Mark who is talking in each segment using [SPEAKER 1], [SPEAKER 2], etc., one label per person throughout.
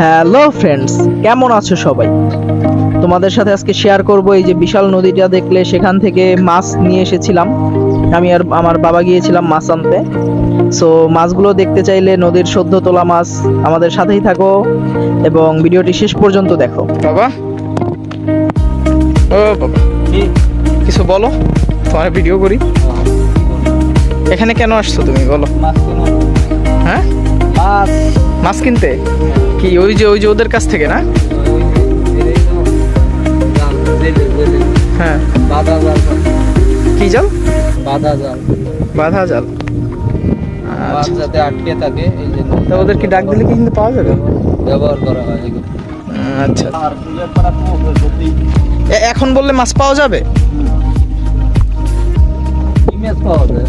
[SPEAKER 1] Hello friends কেমন আছো সবাই? তোমাদের সাথে আজকে শেয়ার করব এই যে বিশাল নদীটা দেখলে সেখান থেকে মাছ নিয়ে এসেছিলাম। আমি আর আমার বাবা গিয়েছিলাম মাছ আনতে। সো মাছগুলো দেখতে চাইলে নদীর সদ্য তোলা মাছ আমাদের সাথেই থাকো এবং ভিডিওটি শেষ পর্যন্ত দেখো। বাবা? ও বাবা। কিছু বলো? তোমার ভিডিও করি? এখানে কেন আসছো তুমি? বলো। হ্যাঁ?
[SPEAKER 2] মাছ।
[SPEAKER 1] মাছ কিনতে? কি ওই যে ওই যে ওদের কাছ থেকে না? হ্যাঁ
[SPEAKER 2] বাধা জাল
[SPEAKER 1] কি জাল?
[SPEAKER 2] বাধা জাল।
[SPEAKER 1] বাধা জাল। আচ্ছা।
[SPEAKER 2] যাতে আটকে থাকে এই জন্য
[SPEAKER 1] তা ডাক দিলে কি কিন্তু পাওয়া যাবে?
[SPEAKER 2] ব্যবহার করা হয়
[SPEAKER 1] আচ্ছা। এখন বললে মাছ পাওয়া যাবে?
[SPEAKER 2] পাওয়া যায়।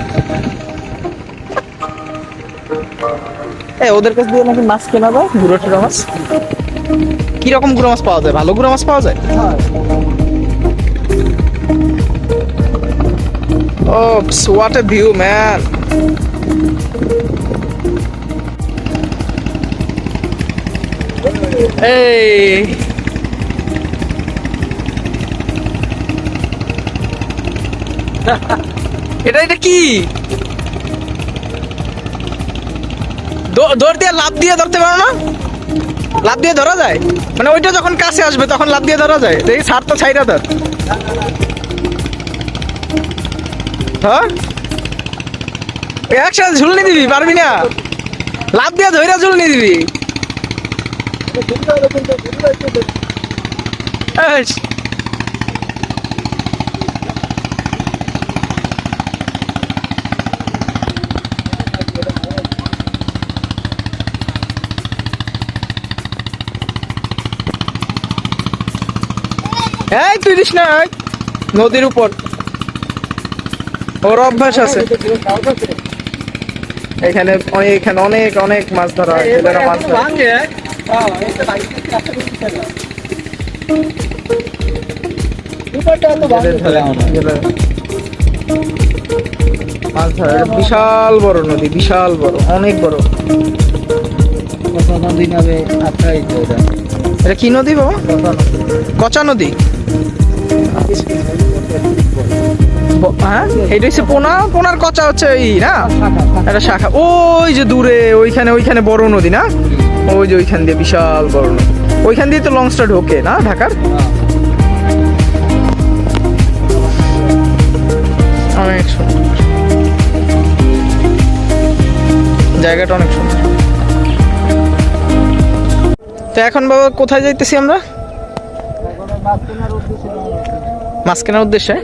[SPEAKER 1] এ, ওদের কাছ দিয়ে নাকি মাছ কেনা যায়? গুঁড়ো টুড়ো মাছ? কীরকম গুঁড়ো মাছ পাওয়া যায়? ভালো গুঁড়ো মাছ পাওয়া যায়? Oh what a view man এই এটা এটা কি? দৌড় দিয়ে লাভ দিয়ে ধরতে পারো না? লাভ দিয়ে ধরা যায়? মানে ওইটা যখন কাছে আসবে তখন লাভ দিয়ে ধরা যায়। দেখি সার তো ছাইরা ধর। হ্যাঁ একসাথে ঝুলনি দিবি পারবি না? লাভ দিয়ে ধইরা ঝুলনি দিবি এই, তুই দিস না নদীর উপর। ওর অভ্যাস আছে। এখানে এখানে অনেক অনেক মাছ ধরা হয় ছেলেরা মাছ ধরে। মাছ ধরা বিশাল বড় নদী বিশাল বড় অনেক বড়।
[SPEAKER 2] নদী নামে এটা
[SPEAKER 1] কি নদী বাবা? কচা নদী। হ্যাঁ? এটা হচ্ছে পোনা? পোনার কচা হচ্ছে এই না? একটা শাখা। ওই যে দূরে, ওইখানে ওইখানে বড় নদী, না? ওই যে ওইখান দিয়ে বিশাল বড় ওইখান দিয়ে তো ঢোকে, না, ঢাকার? অনেক জায়গাটা অনেক সুন্দর। তো এখন বাবা কোথায় যাইতেছি আমরা? মাছ কেনার উদ্দেশ্যে?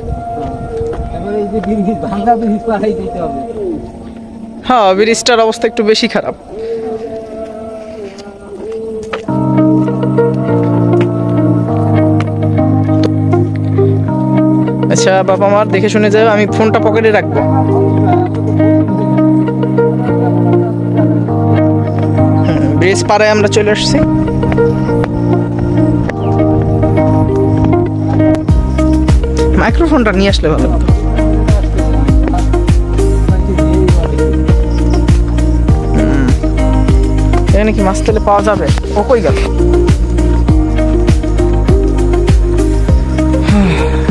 [SPEAKER 1] হ্যাঁ ব্রিজটার অবস্থা একটু বেশি খারাপ। আচ্ছা বাবা আমার দেখে শুনে যাবে আমি ফোনটা পকেটে রাখব। ব্রিজ পাড়ায় আমরা চলে আসছি মাইক্রোফোনটা নিয়ে আসলে ভালো। এখানে কি মাছ তেলে পাওয়া যাবে? ও কই গেল?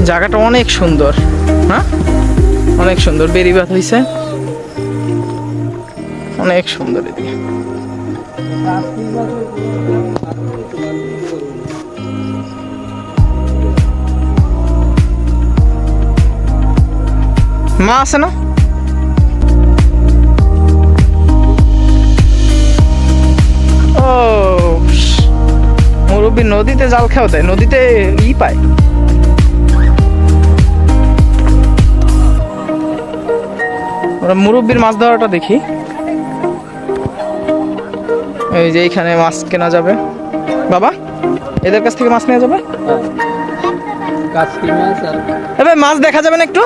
[SPEAKER 1] জায়গাটা অনেক সুন্দর হ্যাঁ? অনেক সুন্দর বেরিবাদ হয়েছে অনেক সুন্দর এদিকে। মা আছে না ও মুরব্বী নদীতে জাল খাওয়া দেয়, নদীতে ই পায়। ওরা মুরব্বীর মাছ ধরাটা দেখি। এই যে এইখানে মাছ কেনা যাবে। বাবা, এদের কাছ থেকে মাছ নেওয়া যাবে?
[SPEAKER 2] মাছ
[SPEAKER 1] দেখা যাবে না একটু?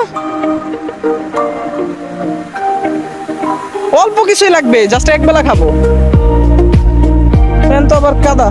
[SPEAKER 1] অল্প কিছুই লাগবে জাস্ট এক বেলা খাব। তো আবার কাদা।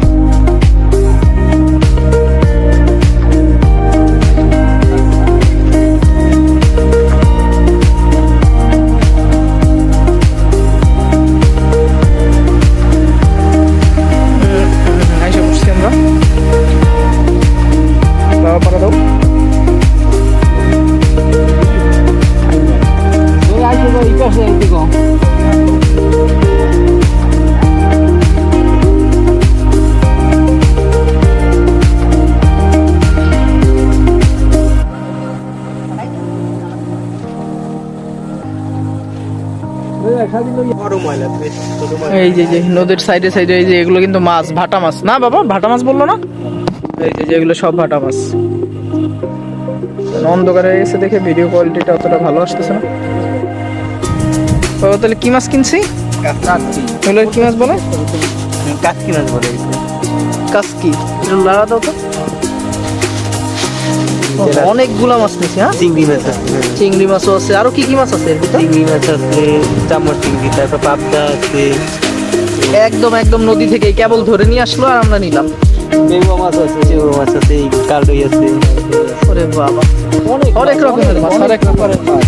[SPEAKER 2] এই
[SPEAKER 1] যে যে নদীর সাইডে সাইডে এই যে এগুলো কিন্তু মাছ ভাটা মাছ। না বাবা ভাটা মাছ বলল না? এই যে এগুলো সব ভাটা মাছ। অন্ধকারে এসে দেখে ভিডিও কোয়ালিটিটা অতটা ভালো আসতেছে না। বাবা তাহলে কি মাছ কিনছি? এগুলো কি মাছ বলে?
[SPEAKER 2] কাচকি মাছ বলে।
[SPEAKER 1] কাসকি এটা দাও তো। অনেকগুলা মাছ নিছি হ্যাঁ?
[SPEAKER 2] চিংড়ি মাছ আছে
[SPEAKER 1] চিংড়ি মাছও আছে। আরও কি কি মাছ আছে
[SPEAKER 2] চিংড়ি মাছ আছে চামড় চিংড়ি তারপর পাবদা আছে।
[SPEAKER 1] একদম একদম নদী থেকে কেবল ধরে নিয়ে আসলো আর আমরা নিলাম।
[SPEAKER 2] বেগুয়া মাছ আছে চেউড়ো মাছ আছে কালদই আছে।
[SPEAKER 1] ওরে বাবা। অনেক অনেক রকমের মাছ অনেক রকমের মাছ।